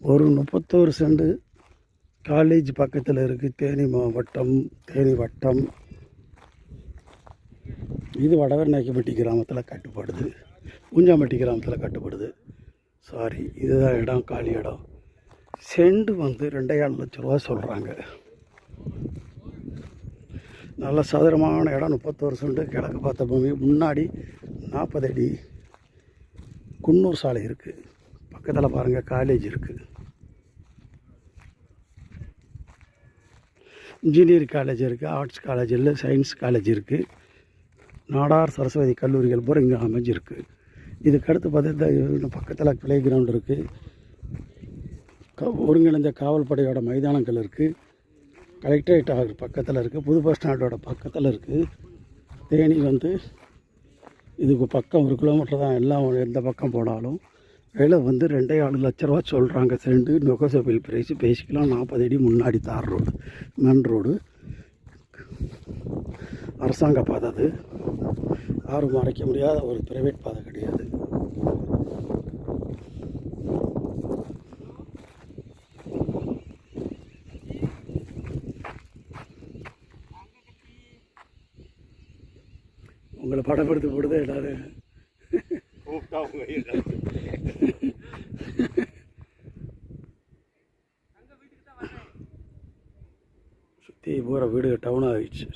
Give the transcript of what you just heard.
ஒரு முப்பத்தோரு cent college பக்கத்தில் இருக்குது தேனி மாவட்டம் தேனி வட்டம். இது வடவர்நாய்க்கம்பட்டி கிராமத்தில் கட்டுப்படுது. பூஞ்சாம்பட்டி கிராமத்தில் கட்டுப்படுது. சாரி இதுதான் இடம் காலி இடம். செண்டு வந்து ரெண்டாயிரம் லட்ச ரூபா சொல்கிறாங்க நல்ல சதுரமான இடம் முப்பத்தோரு செண்டு. கிழக்கு பார்த்த பூமி முன்னாடி நாற்பது அடி குன்னூர் சாலை இருக்குது பக்கத்தில் பாருங்கள் காலேஜ் இருக்குது இன்ஜினியரிங் காலேஜ் இருக்குது ஆர்ட்ஸ் காலேஜ் இல்லை சயின்ஸ் காலேஜ் இருக்குது நாடார் சரஸ்வதி கல்லூரிகள் பூரா இங்கே அமைஞ்சிருக்கு. இதுக்கு அடுத்து பார்த்தா பக்கத்தில் பிளே கிரவுண்ட் இருக்குது க ஒருங்கிணைந்த காவல்படையோட மைதானங்கள் இருக்குது கலெக்டரேட் ஆகிற பக்கத்தில் இருக்குது புது பஸ் ஸ்டாண்டோட பக்கத்தில் இருக்குது தேனி வந்து இதுக்கு பக்கம் ஒரு கிலோமீட்டர் தான் எல்லாம் எந்த பக்கம் போனாலும். விலை வந்து ரெண்டே ஆறு லட்ச ரூபா சொல்கிறாங்க செண்டு நொகசபில் பிரைஸ் பேசிக்கலாம். நாற்பது அடி முன்னாடி தார் ரோடு மண் ரோடு. அரசாங்க பாதை அது. யாரும் மறைக்க முடியாத ஒரு பிரைவேட் பாதை கிடையாது. உங்களை படம் எடுத்து போடுதே அவங்க சுற்றி போகிற வீடு டவுனாக ஆகிடுச்சு